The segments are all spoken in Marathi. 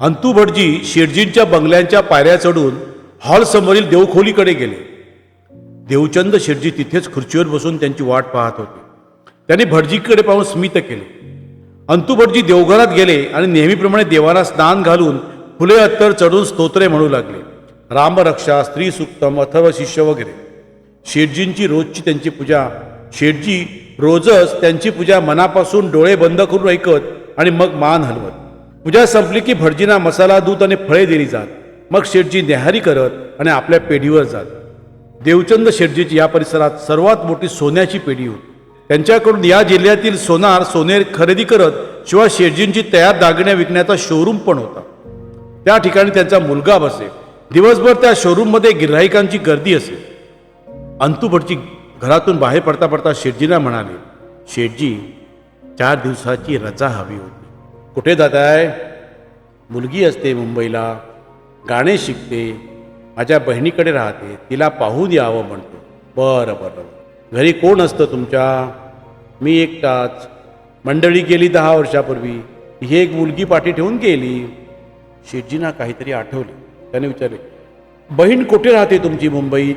अंतू भटजी शेटजींच्या बंगल्यांच्या पायऱ्या चढून हॉलसमोरील देवखोलीकडे गेले. देवचंद शेटजी तिथेच खुर्चीवर बसून त्यांची वाट पाहत होते. त्यांनी भटजीकडे पाहून स्मित केले. अंतू भटजी देवघरात गेले आणि नेहमीप्रमाणे देवाला स्नान घालून फुले अत्तर चढून स्तोत्रे म्हणू लागले. रामरक्षा स्त्री सुक्तम अथर्व शिष्य वगैरे. शेटजींची रोजची त्यांची पूजा. शेटजी रोजच त्यांची पूजा मनापासून डोळे बंद करून ऐकत आणि मग मान हलवत. पूजा संपली की भटजींना मसाला दूध आणि फळे दिली जात. मग शेठजी नेहारी करत आणि आपल्या पेढीवर जात. देवचंद शेठजीची या परिसरात सर्वात मोठी सोन्याची पेढी होती. त्यांच्याकडून या जिल्ह्यातील सोनार सोनेर खरेदी करत शिवाय शेठजींची तयार दागिने विकण्याचा शोरूम पण होता. त्या ठिकाणी त्यांचा मुलगा बसे. दिवसभर त्या शोरूममध्ये गिऱ्हाईकांची गर्दी असे. अंतू भटजी घरातून बाहेर पडता पडता शेठजींना म्हणाले शेठजी चार दिवसाची रजा हवी होती. कुठे जात आहे? मुलगी असते मुंबईला गाणे शिकते माझ्या बहिणीकडे राहते तिला पाहून यावं म्हणतो. बरं बरं. घरी कोण असतं तुमच्या? मी एकटाच. मंडळी गेली दहा वर्षापूर्वी. ही एक मुलगी पाठी ठेवून गेली. शेठजींना काहीतरी आठवले. त्याने विचारले बहीण कुठे राहते तुमची मुंबईत?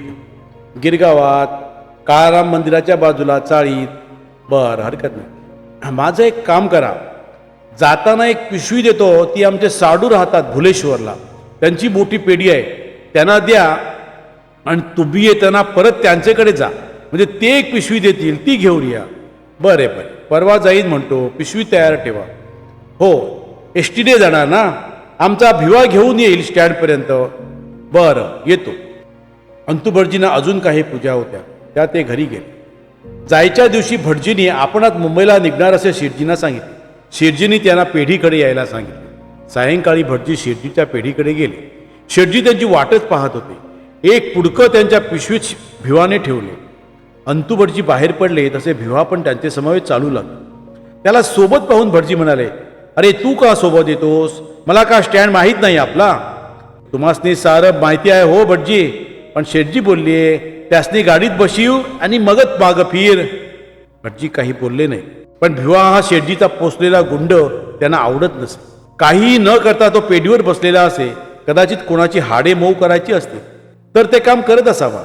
गिरगावात काळाराम मंदिराच्या बाजूला चाळीत. बरं हरकत नाही. माझं एक काम करा. जाताना एक पिशवी देतो ती आमचे साडू राहतात भुलेश्वरला. त्यांची मोठी पेढी आहे. त्यांना द्या आणि तुम्ही येताना परत त्यांच्याकडे जा. म्हणजे ते एक पिशवी देतील ती घेऊन या. बरे बरे. परवा जाईन म्हणतो पिशवी तयार ठेवा. हो एस टीने जाणार ना? आमचा भिवा घेऊन येईल स्टँडपर्यंत. बरं येतो. अंतू भटजींना अजून काही पूजा होत्या. त्या ते घरी गेले. जायच्या दिवशी भटजींनी आपणात मुंबईला निघणार असे शेठजींना सांगितले. शेठजींनी त्यांना पेढीकडे यायला सांगितले. सायंकाळी भटजी शेठजीच्या पेढीकडे गेले. शेटजी त्यांची वाटच पाहत होते. एक पुडकं त्यांच्या पिशवीत भिवाने ठेवले. अंतू भटजी बाहेर पडले तसे भिवा पण त्यांचे समवेत चालू लागले. त्याला सोबत पाहून भटजी म्हणाले अरे तू का सोबत येतोस? मला का स्टँड माहीत नाही आपला? तुम्हासनी सारं माहिती आहे हो भटजी. पण शेटजी बोललीये त्यासनी गाडीत बशीव आणि मगत माग फिर. भटजी काही बोलले नाही. पण भिवा हा शेटजीचा पोचलेला गुंड त्यांना आवडत नसे. काहीही न करता तो पेढीवर बसलेला असे कदाचित कोणाची हाडे मऊ करायची असते तर ते काम करत असावा.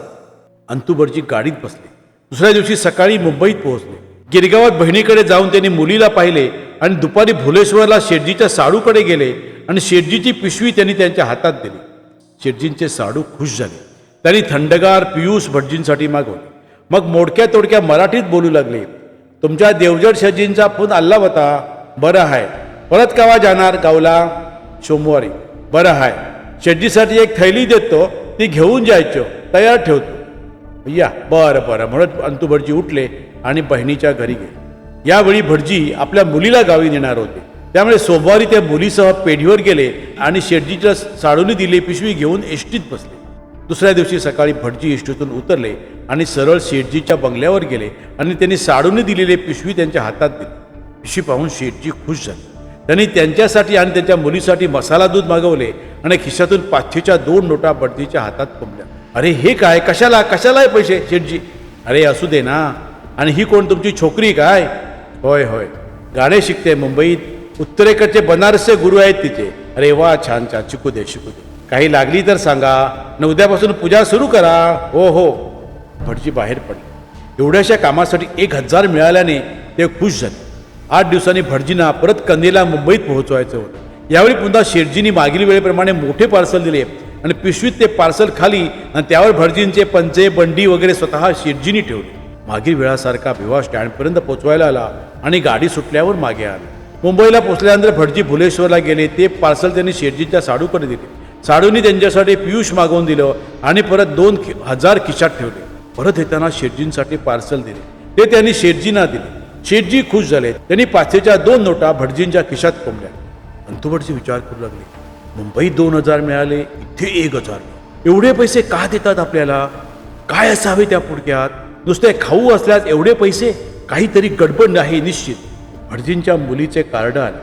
अंतू भटजी गाडीत बसले. दुसऱ्या दिवशी सकाळी मुंबईत पोहोचले. गिरगावात बहिणीकडे जाऊन त्यांनी मुलीला पाहिले आणि दुपारी भुलेश्वरला शेटजीच्या साडूकडे गेले आणि शेटजीची पिशवी त्यांनी त्यांच्या हातात दिली. शेटजींचे साडू खुश झाले. त्यांनी थंडगार पियुष भटजींसाठी मागवले. मग मोडक्या तोडक्या मराठीत बोलू लागले. तुमच्या देवजड शजींचा फोन आल्ला होता बरं आहे. परत केव्हा जाणार गावला? सोमवारी. बरं आहे. शेठजीसाठी एक थैली देतो ती घेऊन जायचो तयार ठेवतो. या बरं बरं. म्हणत अंतू भटजी उठले आणि बहिणीच्या घरी गेले. यावेळी भटजी आपल्या मुलीला गावी नेणार होते. त्यामुळे सोमवारी त्या मुलीसह पेढीवर गेले आणि शेटजीच्या साडूनी दिली पिशवी घेऊन एष्टीत बसले. दुसऱ्या दिवशी सकाळी भटजी इष्टीतून उतरले आणि सरळ शेठजीच्या बंगल्यावर गेले आणि त्यांनी साडूने दिलेली पिशवी त्यांच्या हातात दिली. पिशवी पाहून शेठजी खुश झाले. त्यांनी त्यांच्यासाठी आणि त्यांच्या मुलीसाठी मसाला दूध मागवले आणि खिशातून पाचशेच्या दोन नोटा भटजीच्या हातात कोंबल्या. अरे हे काय? कशाला? कशाला आहे पैसे? शेठजी अरे असू दे ना. आणि ही कोण? तुमची छोकरी काय? होय होय. गाणे शिकते मुंबईत. उत्तरेकडचे बनारसचे गुरु आहेत तिथे. अरे वा छान छान. शिकू दे शिकू दे. काही लागली तर सांगा. न उद्यापासून पूजा सुरू करा. हो हो. भटजी बाहेर पडले. एवढ्याशा कामासाठी एक हजार मिळाल्याने ते खुश झाले. आठ दिवसांनी भटजींना परत कंदीला मुंबईत पोहोचवायचं होतं. यावेळी पुन्हा शेटजींनी मागील वेळेप्रमाणे मोठे पार्सल दिले आणि पिशवीत ते पार्सल खाली आणि त्यावर भटजींचे पंचे बंडी वगैरे स्वतः शेटजींनी ठेवले. मागील वेळासारखा भिवा स्टँडपर्यंत पोचवायला आला आणि गाडी सुटल्यावर मागे आली. मुंबईला पोचल्यानंतर भटजी भुलेश्वरला गेले. ते पार्सल त्यांनी शेटजींच्या साडूकडे दिले. साडूंनी त्यांच्यासाठी पियुष मागवून दिलं आणि परत दोन हजार खिशात ठेवले. परत येताना शेटजींसाठी पार्सल दिले. ते त्यांनी शेटजींना दिले. शेटजी खुश झाले. त्यांनी पाचशेच्या दोन नोटा भटजींच्या खिशात कोंबल्या. अंतुभटचे विचार करू लागले. मुंबईत दोन हजार मिळाले इथे एक हजार. एवढे पैसे का देतात आपल्याला? काय असावे त्या पुडक्यात? नुसते खाऊ असल्यास एवढे पैसे? काहीतरी गडबड आहे निश्चित. भटजींच्या मुलीचे कार्ड आले.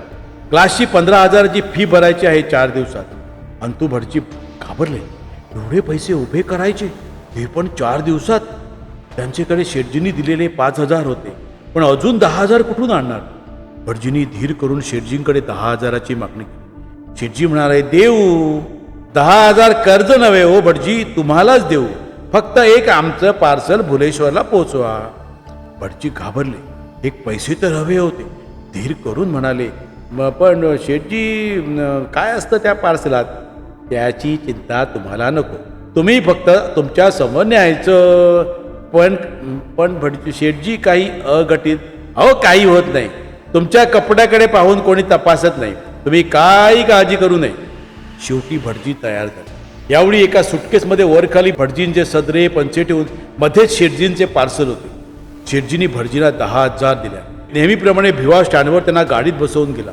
क्लासची पंधरा हजाराची फी भरायची आहे चार दिवसात. अंतू भटजी घाबरले. एवढे पैसे उभे करायचे हे पण चार दिवसात. त्यांच्याकडे शेटजींनी दिलेले पाच हजार होते पण अजून दहा हजार कुठून आणणार? भटजींनी धीर करून शेटजींकडे दहा हजाराची मागणी केली. शेटजी म्हणाले देऊ दहा हजार कर्ज नव्हे हो भटजी तुम्हालाच देऊ. फक्त एक आमचं पार्सल भुलेश्वरला पोचवा. भटजी घाबरले. एक पैसे तर हवे होते. धीर करून म्हणाले पण शेटजी काय असतं त्या पार्सलात? त्याची चिंता तुम्हाला नको. तुम्ही फक्त तुमच्यासमोर न्यायचं. पण पण भटजी शेठजी काही अघटित अहो काही होत नाही. तुमच्या कपड्याकडे पाहून कोणी तपासत नाही. तुम्ही काही काळजी करू नये. शेवटी भटजी तयार झाली. यावेळी एका सुटकेसमध्ये वरखाली भटजींचे सदरे पंचे ठेवून मध्येच शेटजींचे पार्सल होते. शेटजींनी भटजीला दहा हजार दिल्या. नेहमीप्रमाणे भिवा स्टँडवर त्यांना गाडीत बसवून गेला.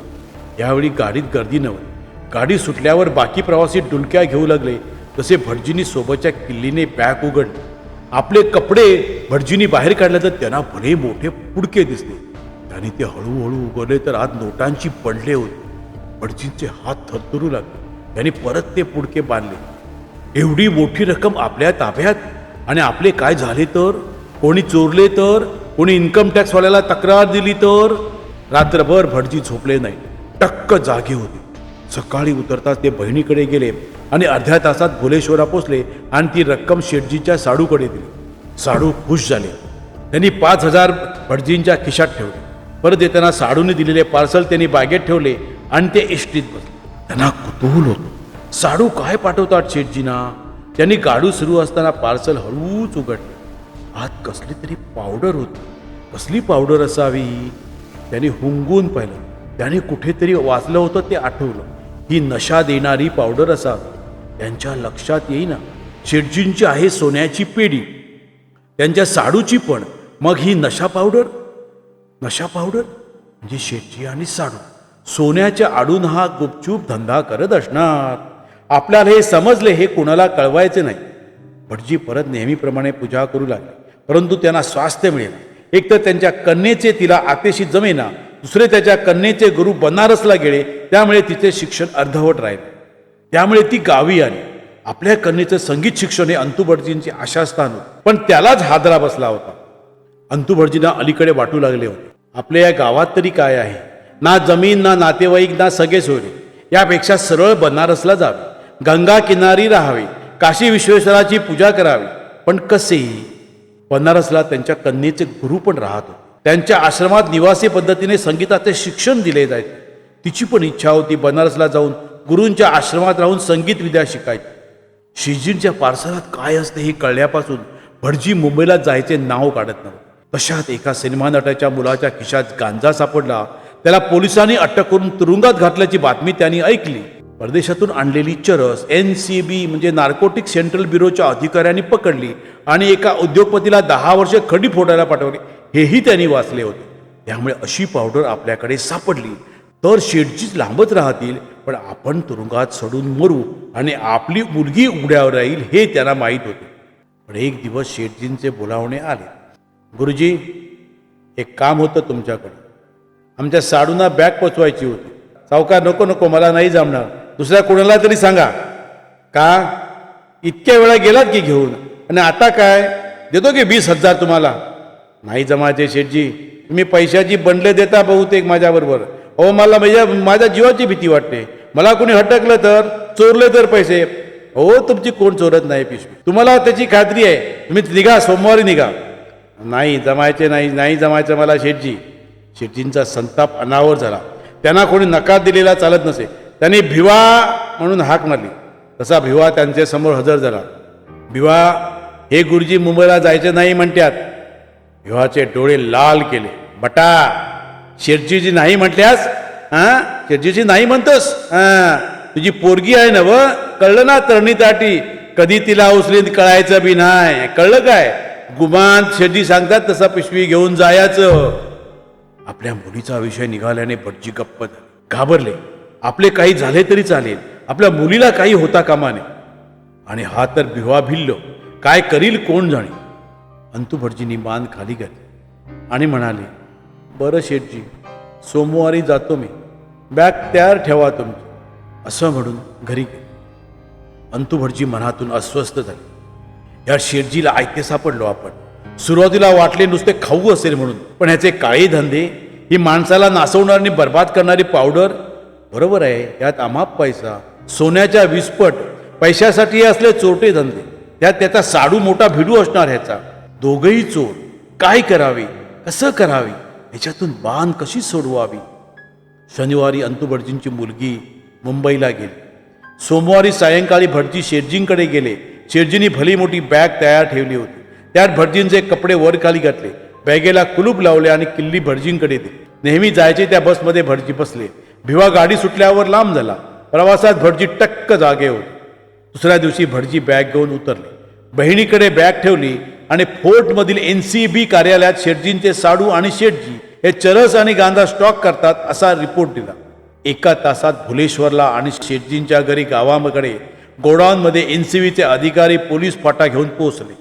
यावेळी गाडीत गर्दी नव्हती. गाडी सुटल्यावर बाकी प्रवासी डुलक्या घेऊ लागले. तसे भटजींनी सोबतच्या किल्लीने पॅक उघडले आपले कपडे भटजींनी बाहेर काढले तर त्यांना भले मोठे पुडके दिसले. त्याने ते हळूहळू उघडले तर आत नोटांची पडले होते. भटजींचे हात थरथरू लागले. त्यांनी परत ते पुडके बांधले. एवढी मोठी रक्कम आपल्या ताब्यात? आणि आपले काय झाले तर? कोणी चोरले तर? कोणी इन्कम टॅक्सवाल्याला तक्रार दिली तर? रात्रभर भटजी झोपले नाही. टक्क जागे होते. सकाळी उतरताच ते बहिणीकडे गेले आणि अर्ध्या तासात भुलेश्वरा पोचले आणि ती रक्कम शेटजीच्या साडूकडे दिली. साडू खुश झाले. त्यांनी पाच हजार भटजींच्या खिशात ठेवले. परत येताना साडूने दिलेले पार्सल त्यांनी बागेत ठेवले आणि ते एष्टीत बसले. त्यांना कुतूहल होतो. साडू काय पाठवतात शेटजीना त्यांनी गाडू सुरू असताना पार्सल हळूच उघडले. आत कसली तरी पावडर होती. कसली पावडर असावी? त्याने हुंगून पाहिलं. त्याने कुठेतरी वाचलं होतं ते आठवलं. ही नशा देणारी पावडर असावी त्यांच्या लक्षात येईना. शेटजींची आहे सोन्याची पेढी. त्यांच्या साडूची पण. मग ही नशा पावडर? नशा पावडर? म्हणजे शेटजी आणि साडू. सोन्याच्या आडून हा गुपचूप धंदा करत असणार. आपल्याला हे समजले हे कुणाला कळवायचे नाही. भटजी परत नेहमीप्रमाणे पूजा करू लागली. परंतु त्यांना स्वास्थ्य मिळेल. एक तर त्यांच्या कन्येचे तिला आतेशी जमेना. दुसरे त्याच्या कन्येचे गुरु बनारसला गेले त्यामुळे तिचे शिक्षण अर्धवट राहिले. त्यामुळे ती गावी आली. आपल्या कन्येचं संगीत शिक्षण हे अंतुभटजींचे आशास्थान होते. पण त्यालाच हादरा बसला होता. अंतुभटजींना अलीकडे वाटू लागले होते. आपल्या या गावात तरी काय आहे? ना जमीन ना नातेवाईक ना सगळे सोयरे. यापेक्षा सरळ बनारसला जावे. गंगा किनारी राहावे. काशी विश्वेश्वराची पूजा करावी. पण कसेही? बनारसला त्यांच्या कन्येचे गुरु पण राहत होते. त्यांच्या आश्रमात निवासी पद्धतीने संगीताचे शिक्षण दिले जायचे. तिची पण इच्छा होती बनारसला जाऊन गुरूंच्या आश्रमात राहून संगीत विद्या शिकायची. शिजींच्या पार्सलात काय असते हे कळल्यापासून भटजी मुंबईला जायचे नाव काढत नव्हते. तशात एका सिनेमा नटाच्या मुलाच्या खिशात गांजा सापडला. त्याला पोलिसांनी अटक करून तुरुंगात घातल्याची बातमी त्यांनी ऐकली. परदेशातून आणलेली चरस एन सी बी म्हणजे नार्कोटिक सेंट्रल ब्युरोच्या अधिकाऱ्यांनी पकडली आणि एका उद्योगपतीला दहा वर्ष खडी फोडायला पाठवली. हेही त्यांनी वाचले होते. त्यामुळे अशी पावडर आपल्याकडे सापडली. तर शेटजीच लांबच राहतील पण आपण तुरुंगात सडून मरू आणि आपली मुलगी उघड्यावर राहील हे त्यांना माहीत होते. पण एक दिवस शेटजींचे बोलावणे आले. गुरुजी एक काम होतं तुमच्याकडे. आमच्या साडूंना बॅग पोचवायची होती. सावकार नको नको मला नाही जमणार. दुसऱ्या कोणाला तरी सांगा. का? इतक्या वेळा गेलात की घेऊन? आणि आता काय? देतो की वीस हजार तुम्हाला? नाही जमायचे शेठजी. तुम्ही पैशाची बंडले देता बहुतेक माझ्याबरोबर. अहो मला माझ्या माझ्या जीवाची भीती वाटते. मला कोणी हटकलं तर चोरले तर पैसे. हो तुमची कोण चोरत नाही पिशवी. तुम्हाला त्याची खात्री आहे. तुम्ही निघा सोमवारी निघा. नाही जमायचे नाही नाही जमायचं मला शेठजी. शेठजींचा संताप अनावर झाला. त्यांना कोणी नकार दिलेला चालत नसे. त्यांनी भिवा म्हणून हाक मारली. तसा भिवा त्यांच्यासमोर हजर झाला. भिवा हे गुरुजी मुंबईला जायचे नाही म्हणतात. भिवाचे डोळे लाल केले. बटा शेठजीजी नाही म्हटल्यास हां? शेठजीजी नाही म्हणतोस? हां. तुझी पोरगी आहे ना व कळलं ना तरणीताटी कधी तिला उचलीत कळायचं बी नाही. कळलं काय? गुमान शेठजी सांगतात तसा पिशवी घेऊन जायचं. आपल्या मुलीचा विषय निघाल्याने भटजी गप्प घाबरले. आपले काही झाले तरी चालेल. आपल्या मुलीला काही होता कामा नये आणि हा तर भिवा भिल्ल. काय करील कोण जाणे? अंतू भटजींनी मान खाली घातली आणि म्हणाले बरं शेठजी सोमवारी जातो मी. बॅग तयार ठेवा तुमची. असं म्हणून घरी गेले. अंतू भटजी मनातून अस्वस्थ झाले. या शेठजीला ऐके सापडलो आपण. सुरुवातीला वाटले नुसते खाऊ असेल म्हणून पण ह्याचे काळे धंदे ही माणसाला नासवणार आणि बर्बाद करणारी पावडर बरोबर आहे यात अमाप पैसा सोन्याच्या विस्पट पैशासाठी असले चोरटे धंदे त्यात त्याचा साडू मोठा भिडू असणार ह्याचा. दोघही चोर. काय करावे? कसं करावे? ह्याच्यातून बाण कशी सोडवावी? शनिवारी अंतू भटजींची मुलगी मुंबईला गेली. सोमवारी सायंकाळी भटजी शेटजींकडे गेले. शेटजींनी भली मोठी बॅग तयार ठेवली होती. त्यात भटजींचे कपडे वर खाली घातले. बॅगेला कुलूप लावले आणि किल्ली भटजींकडे दिली. नेहमी जायचे त्या बसमध्ये भटजी बसले. भिवा गाडी सुटल्यावर लांब झाला. प्रवासात भटजी टक्क जागे होते. दुसऱ्या दिवशी भटजी बॅग घेऊन उतरले. बहिणीकडे बॅग ठेवली. आणि फोर्टमधील एन सी बी कार्यालयात शेटजींचे साडू आणि शेटजी हे चरस आणि गांजा स्टॉक करतात असा रिपोर्ट दिला. एका तासात भुलेश्वरला आणि शेटजींच्या घरी गावाकडे गोडाऊनमध्ये एन सी बीचे अधिकारी पोलीस फाटा घेऊन पोहोचले.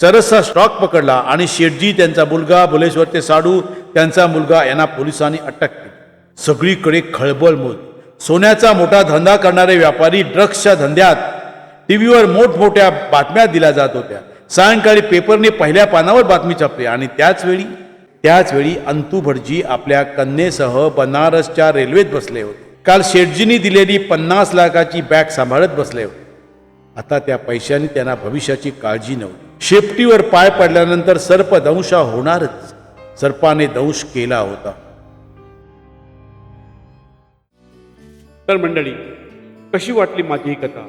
चरसचा स्टॉक पकडला आणि शेटजी त्यांचा मुलगा भुलेश्वरचे साडू त्यांचा मुलगा यांना पोलिसांनी अटक केली. सगळीकडे खळबळ मोड सोन्याचा मोठा धंदा करणारे व्यापारी ड्रग्सच्या धंद्यात टीव्हीवर मोठमोठ्या बातम्या दिल्या जात होत्या. सायंकाळी पेपरने पहिल्या पानावर बातमी छापली आणि त्याचवेळी त्याचवेळी अंतू भटजी आपल्या कन्येसह बनारसच्या रेल्वेत बसले होते. काल शेटजींनी दिलेली पन्नास लाखाची बॅग सांभाळत बसले होते. आता त्या पैशाने त्यांना भविष्याची काळजी नव्हती. शेपटीवर पाय पडल्यानंतर सर्प दंशा होणारच. सर्पाने दंश केला होता. तर मंडळी कशी वाटली माझी ही कथा?